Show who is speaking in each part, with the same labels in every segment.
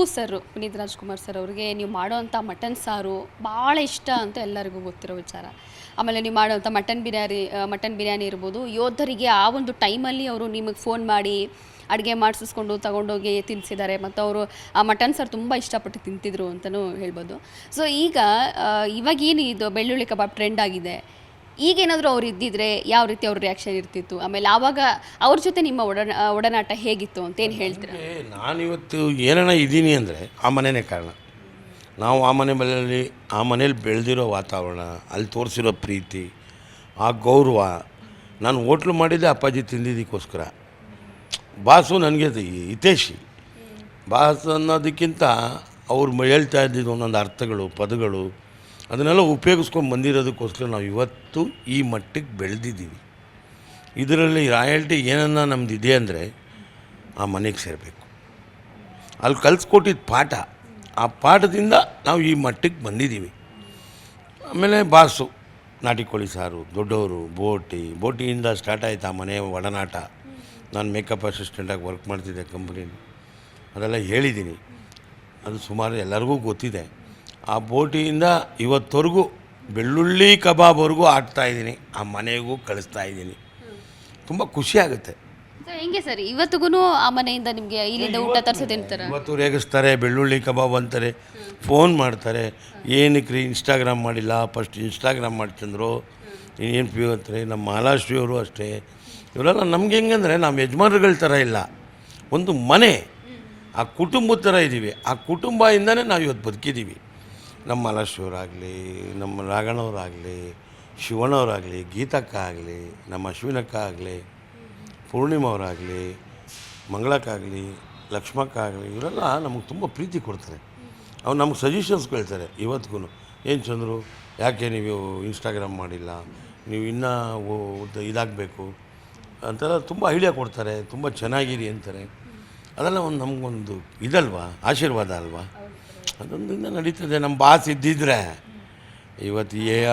Speaker 1: Appu sir, Puneeth Rajkumar sir ಅವ್ರಿಗೆ, ನೀವು ಮಾಡೋವಂಥ ಮಟನ್ ಸಾರು ಭಾಳ ಇಷ್ಟ ಅಂತ ಎಲ್ಲರಿಗೂ ಗೊತ್ತಿರೋ ವಿಚಾರ. ಆಮೇಲೆ ನೀವು ಮಾಡೋವಂಥ ಮಟನ್ ಬಿರಿಯಾನಿ ಮಟನ್ ಬಿರಿಯಾನಿ ಇರ್ಬೋದು. ಯೋಧರಿಗೆ ಆ ಒಂದು ಟೈಮಲ್ಲಿ ಅವರು ನಿಮಗೆ ಫೋನ್ ಮಾಡಿ ಅಡುಗೆ ಮಾಡಿಸಿಸ್ಕೊಂಡು ತಗೊಂಡೋಗಿ ತಿನ್ನಿಸಿದ್ದಾರೆ ಮತ್ತು ಅವರು ಆ ಮಟನ್ ಸಾರು ತುಂಬ ಇಷ್ಟಪಟ್ಟು ತಿಂತಿದ್ರು ಅಂತಲೂ ಹೇಳ್ಬೋದು. ಸೊ ಈಗ ಇವಾಗೇನು ಇದು ಬೆಳ್ಳುಳ್ಳಿ ಕಬಾಬ್ ಟ್ರೆಂಡ್ ಆಗಿದೆ. ಈಗೇನಾದರೂ ಅವ್ರು ಇದ್ದಿದ್ರೆ ಯಾವ ರೀತಿ ಅವ್ರ ರಿಯಾಕ್ಷನ್ ಇರ್ತಿತ್ತು? ಆಮೇಲೆ ಆವಾಗ ಅವ್ರ ಜೊತೆ ನಿಮ್ಮ ಒಡನ, ಒಡನಾಟ ಹೇಗಿತ್ತು ಅಂತ ಏನು ಹೇಳ್ತೀರಾ?
Speaker 2: ನಾನಿವತ್ತು ಏನನ್ನ ಇದ್ದೀನಿ ಅಂದರೆ ಆ ಮನೆಯೇ ಕಾರಣ. ನಾವು ಆ ಮನೆ ಮನೆಯಲ್ಲಿ, ಆ ಮನೇಲಿ ಬೆಳೆದಿರೋ ವಾತಾವರಣ, ಅಲ್ಲಿ ತೋರಿಸಿರೋ ಪ್ರೀತಿ, ಆ ಗೌರವ ನಾನು ಹೋಟ್ಲು ಮಾಡಿದ್ದೆ ಅಪ್ಪಾಜಿ ತಿಂದಿದ್ದಕ್ಕೋಸ್ಕರ. ಬಾಸು ನನಗೆ ಹಿತೇಶಿ ಬಾಸು ಅನ್ನೋದಕ್ಕಿಂತ ಅವ್ರು ಹೇಳ್ತಾ ಇದ್ದಿದ್ದು ಒಂದೊಂದು ಅರ್ಥಗಳು, ಪದಗಳು ಅದನ್ನೆಲ್ಲ ಉಪಯೋಗಿಸ್ಕೊಂಡು ಬಂದಿರೋದಕ್ಕೋಸ್ಕರ ನಾವು ಇವತ್ತು ಈ ಮಟ್ಟಕ್ಕೆ ಬೆಳೆದಿದ್ದೀವಿ. ಇದರಲ್ಲಿ ರಾಯಲ್ಟಿ ಏನನ್ನ ನಮ್ದು ಇದೆ ಅಂದರೆ ಆ ಮನೆಗೆ ಸೇರಬೇಕು. ಅಲ್ಲಿ ಕಲ್ಸ್ಕೊಟ್ಟಿದ್ದ ಪಾಠ, ಆ ಪಾಠದಿಂದ ನಾವು ಈ ಮಟ್ಟಕ್ಕೆ ಬಂದಿದ್ದೀವಿ. ಆಮೇಲೆ ಬಾಸು ನಾಟಿ ಕೋಳಿ ಸಾರು, ದೊಡ್ಡವರು, ಬೋಟಿ, ಬೋಟಿಯಿಂದ ಸ್ಟಾರ್ಟ್ ಆಯಿತು ಆ ಮನೆ ಒಡನಾಟ. ನಾನು ಮೇಕಪ್ ಅಸಿಸ್ಟೆಂಟಾಗಿ ವರ್ಕ್ ಮಾಡ್ತಿದ್ದೆ ಕಂಪ್ನಿ ಅದೆಲ್ಲ ಹೇಳಿದ್ದೀನಿ. ಅದು ಸುಮಾರು ಎಲ್ಲರಿಗೂ ಗೊತ್ತಿದೆ. ಆ ಬೋಟಿಯಿಂದ ಇವತ್ತವರೆಗೂ ಬೆಳ್ಳುಳ್ಳಿ ಕಬಾಬ್ವರೆಗೂ ಆಡ್ತಾಯಿದ್ದೀನಿ ಆ ಮನೆಗೂ ಕಳಿಸ್ತಾ ಇದ್ದೀನಿ. ತುಂಬ ಖುಷಿ ಆಗುತ್ತೆ.
Speaker 1: ಸೊ ಹೆಂಗೆ ಸರ್? ಇವತ್ತಿಗೂ ಆ ಮನೆಯಿಂದ ನಿಮಗೆ ಇಲ್ಲಿಂದ ಊಟ ತರಿಸಿ ತಿಂತಾರೆ?
Speaker 2: ಇವತ್ತು ರೇಗಿಸ್ತಾರೆ ಬೆಳ್ಳುಳ್ಳಿ ಕಬಾಬ್ ಅಂತಾರೆ ಫೋನ್ ಮಾಡ್ತಾರೆ. ಏನಕ್ಕೆ ರೀ ಇನ್ಸ್ಟಾಗ್ರಾಮ್ ಮಾಡಿಲ್ಲ? ಫಸ್ಟ್ ಇನ್ಸ್ಟಾಗ್ರಾಮ್ ಮಾಡ್ತಂದ್ರು. ಏನು ಪಿ ಅಂತಾರೆ? ನಮ್ಮ ಮಹಾಲಾಷ್ಟ್ರಿಯವರು ಅಷ್ಟೇ. ಇವರೆಲ್ಲ ನಮ್ಗೆ ಹೆಂಗಂದರೆ ನಮ್ಮ ಯಜಮಾನ್ರುಗಳ ಥರ ಇಲ್ಲ. ಒಂದು ಮನೆ. ಆ ಕುಟುಂಬದ ಥರ ಇದ್ದೀವಿ. ಆ ಕುಟುಂಬದಿಂದನೇ ನಾವು ಇವತ್ತು ಬದುಕಿದ್ದೀವಿ. ನಮ್ಮ ಮಲಶಿವರಾಗಲಿ, ನಮ್ಮ ರಾಘಣ್ಣವರಾಗಲಿ ಶಿವಣ್ಣವರಾಗಲಿ ಗೀತಕ್ಕ ಆಗಲಿ ನಮ್ಮ ಅಶ್ವಿನಕ್ಕ ಆಗಲಿ ಪೂರ್ಣಿಮವರಾಗಲಿ, ಮಂಗಳಕ್ಕಾಗಲಿ, ಲಕ್ಷ್ಮಕ್ಕಾಗಲಿ, ಇವರೆಲ್ಲ ನಮಗೆ ತುಂಬ ಪ್ರೀತಿ ಕೊಡ್ತಾರೆ. ಅವ್ರು ನಮ್ಗೆ ಸಜೆಷನ್ಸ್ ಕೇಳ್ತಾರೆ ಇವತ್ತಿಗೂ ಏನು ಚಂದ್ರು, ಯಾಕೆ ನೀವು ಇನ್ಸ್ಟಾಗ್ರಾಮ್ ಮಾಡಿಲ್ಲ? ನೀವು ಇನ್ನೂ ಇದಾಗಬೇಕು? ಅಂತೆಲ್ಲ ತುಂಬ ಐಡಿಯಾ ಕೊಡ್ತಾರೆ, ತುಂಬ ಚೆನ್ನಾಗಿರಿ ಅಂತಾರೆ. ಅದೆಲ್ಲ ಒಂದು ನಮಗೊಂದು ಇದಲ್ವಾ, ಆಶೀರ್ವಾದ ಅಲ್ವಾ? ಅದೊಂದಿಂದ ನಡೀತದೆ. ನಮ್ಮ ಬಾಸ್ ಇದ್ದಿದ್ರೆ. ಇವತ್ತು ಏ,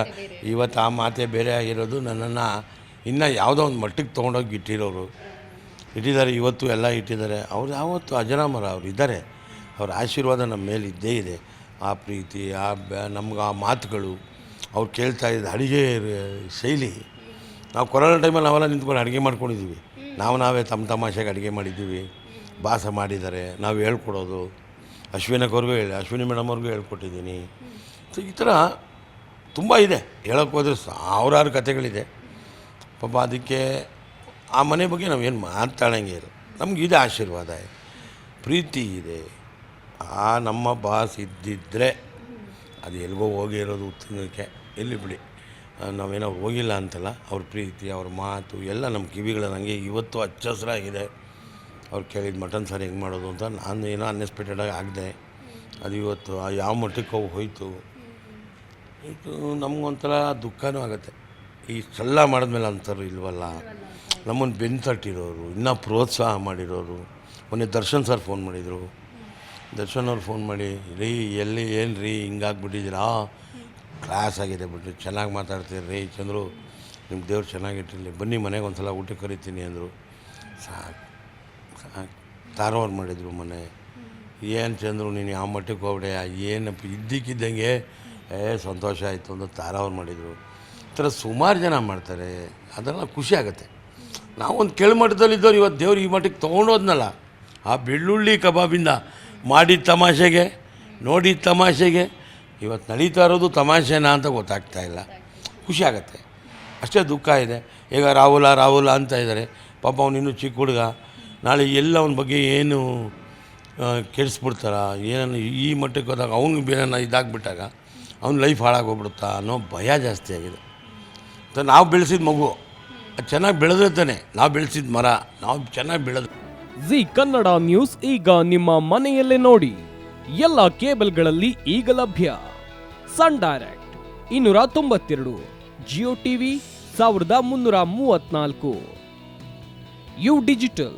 Speaker 2: ಇವತ್ತು ಆ ಮಾತೆ ಬೇರೆ ಆಗಿರೋದು. ನನ್ನನ್ನು ಇನ್ನೂ ಯಾವುದೋ ಒಂದು ಮಟ್ಟಿಗೆ ತೊಗೊಂಡೋಗಿ ಇಟ್ಟಿರೋರು. ಇಟ್ಟಿದ್ದಾರೆ, ಇವತ್ತು ಎಲ್ಲ ಇಟ್ಟಿದ್ದಾರೆ. ಅವ್ರು ಯಾವತ್ತು ಅಜರಾಮರ ಅವ್ರು ಇದ್ದಾರೆ. ಅವ್ರ ಆಶೀರ್ವಾದ ನಮ್ಮ ಮೇಲೆ ಇದ್ದೇ ಇದೆ. ಆ ಪ್ರೀತಿ, ಆ ನಮ್ಗೆ ಆ ಮಾತುಗಳು, ಅವ್ರು ಕೇಳ್ತಾ ಇದ್ದ ಅಡುಗೆ ಶೈಲಿ. ನಾವು ಕೊರೋನಾ ಟೈಮಲ್ಲಿ ನಾವೆಲ್ಲ ನಿಂತ್ಕೊಂಡು ಅಡುಗೆ ಮಾಡ್ಕೊಂಡಿದ್ದೀವಿ. ನಾವು ನಾವೇ ತಮ್ಮ ತಮಾಷೆಗೆ ಅಡುಗೆ ಮಾಡಿದ್ದೀವಿ. ಭಾಸ ಮಾಡಿದ್ದಾರೆ. ನಾವು ಹೇಳ್ಕೊಡೋದು. ಅಶ್ವಿನಕ್ಕವ್ರಿಗೂ ಹೇಳಿ, ಅಶ್ವಿನಿ ಮೇಡಮ್ ಅವ್ರಿಗೂ ಹೇಳ್ಕೊಟ್ಟಿದ್ದೀನಿ. ಸೊ ಈ ಥರ ತುಂಬ ಇದೆ. ಹೇಳೋಕ್ಕೆ ಹೋದ್ರೆ ಸಾವಿರಾರು ಕಥೆಗಳಿದೆ. ಪಾಪ ಅದಕ್ಕೆ ಆ ಮನೆ ಬಗ್ಗೆ ನಾವೇನು ಮಾತಾಡಂಗೆ ಇರೋ ನಮ್ಗೆ ಇದೆ ಆಶೀರ್ವಾದ. ಪ್ರೀತಿ ಇದೆ. ಆ ನಮ್ಮ ಬಾಸ್ ಇದ್ದಿದ್ದರೆ ಅದು ಎಲ್ಗೋ ಹೋಗಿರೋದು ಉತ್ತಮಕ್ಕೆ ಎಲ್ಲಿ ಬಿಡಿ. ನಾವೇನೋ ಹೋಗಿಲ್ಲ ಅಂತಲ್ಲ. ಅವ್ರ ಪ್ರೀತಿ, ಅವ್ರ ಮಾತು ಎಲ್ಲ ನಮ್ಮ ಕಿವಿಗಳ ನನಗೆ ಇವತ್ತು ಹಚ್ಚ ಹಸ್ರಾಗಿದೆ ಅವ್ರು ಕೇಳಿದ ಮಟನ್ ಸಾರು ಹೆಂಗೆ ಮಾಡೋದು ಅಂತ ನಾನು ಏನೋ ಅನ್ಎಕ್ಸ್ಪೆಕ್ಟೆಡಾಗಿ ಆಗದೆ. ಅದು ಇವತ್ತು ಆ ಯಾವ ಮಟ್ಟಕ್ಕೆ ಹೋಗಿ ಹೋಯಿತು. ಇದು ನಮಗೊಂಥರ ದುಃಖನೂ ಆಗುತ್ತೆ. ಈ ಸಲ್ಲ ಮಾಡಿದ್ಮೇಲೆ ಅಂಥವ್ರು ಇಲ್ವಲ್ಲ? ನಮ್ಮನ್ನು ಬೆನ್ ತಟ್ಟಿರೋರು, ಇನ್ನೂ ಪ್ರೋತ್ಸಾಹ ಮಾಡಿರೋರು. ಮೊನ್ನೆ ದರ್ಶನ್ ಸರ್ ಫೋನ್ ಮಾಡಿದರು. ದರ್ಶನ್ ಅವ್ರು ಫೋನ್ ಮಾಡಿ, ರೀ, ಎಲ್ಲಿ ಏನು ರೀ ಹಿಂಗಾಗ್ಬಿಟ್ಟಿದ್ದೀರಾ? ಕ್ಲಾಸ್ ಆಗಿದೆ ಬಿಟ್ಟು ಚೆನ್ನಾಗಿ ಮಾತಾಡ್ತೀರಿ, ರೀ ಚಂದ್ರು. ನಿಮ್ಮ ದೇವ್ರು ಚೆನ್ನಾಗಿಟ್ಟಿರಲಿ ಬನ್ನಿ ಮನೆಗೆ ಒಂದು ಸಲ ಊಟಕ್ಕೆ ಕರಿತೀನಿ ಅಂದರು. ಸಾಕು. ಸಾಕು ತಾರವ್ರು ಮಾಡಿದರು ಮನೆ ಏನು ಚಂದ್ರು, ನೀನು ಯಾವ ಮಟ್ಟಕ್ಕೆ ಹೋಗ್ಬಿಡೆ ಏನಪ್ಪ ಇದ್ದಕ್ಕಿದ್ದಂಗೆ, ಏ, ಸಂತೋಷ ಆಯಿತು ಅಂತ ತಾರಾವ್ರು ಮಾಡಿದರು. ಈ ಥರ ಸುಮಾರು ಜನ ಮಾಡ್ತಾರೆ, ಅದೆಲ್ಲ ಖುಷಿ ಆಗುತ್ತೆ. ನಾವೊಂದು ಕೆಳಮಟ್ಟದಲ್ಲಿದ್ದವ್ರು ಇವತ್ತು ದೇವ್ರು ಈ ಮಟ್ಟಕ್ಕೆ ತೊಗೊಂಡೋದ್ನಲ್ಲ, ಆ ಬೆಳ್ಳುಳ್ಳಿ ಕಬಾಬಿಂದ ಮಾಡಿದ ತಮಾಷೆಗೆ, ನೋಡಿದ ತಮಾಷೆಗೆ ಇವತ್ತು ನಡೀತಾ ಇರೋದು ತಮಾಷೆನಾ ಅಂತ ಗೊತ್ತಾಗ್ತಾ ಇಲ್ಲ. ಖುಷಿ ಆಗುತ್ತೆ. ಅಷ್ಟೇ ದುಃಖ ಇದೆ. ಈಗ ರಾಹುಲ ರಾಹುಲ ಅಂತ ಇದ್ದಾರೆ ಪಾಪ ಅವನು ಇನ್ನೂ ಚಿಕ್ಕ ಹುಡುಗ. ನಾಳೆ ಎಲ್ಲ ಅವನ ಬಗ್ಗೆ ಏನು ಕೆಡಿಸ್ಬಿಡ್ತಾರ? ಏನನ್ನು ಈ ಮಟ್ಟಕ್ಕೆ ಹೋದಾಗ ಅವನು ಬೇರೆ ಇದಾಗ್ಬಿಟ್ಟಾಗ ಅವ್ನ ಲೈಫ್ ಹಾಳಾಗೋಗ್ಬಿಡುತ್ತಾ ಅನ್ನೋ ಭಯ ಜಾಸ್ತಿ ಆಗಿದೆ. ನಾವು ಬೆಳೆಸಿದ ಮಗು. ಚೆನ್ನಾಗಿ ಬೆಳೆದ್ರೆ ತಾನೆ ನಾವು ಬೆಳೆಸಿದ ಮರ. ನಾವು ಚೆನ್ನಾಗಿ ಬೆಳೆದು
Speaker 3: ಜಿ ಕನ್ನಡ ನ್ಯೂಸ್ ಈಗ ನಿಮ್ಮ ಮನೆಯಲ್ಲೇ ನೋಡಿ. ಎಲ್ಲ ಕೇಬಲ್ಗಳಲ್ಲಿ ಈಗ ಲಭ್ಯ. ಸನ್ ಡೈರೆಕ್ಟ್ ಇನ್ನೂರ ತೊಂಬತ್ತೆರಡು ಜಿಯೋ ಟಿವಿ ಸಾವಿರದ ಮುನ್ನೂರ ಮೂವತ್ತ್ನಾಲ್ಕು. U digital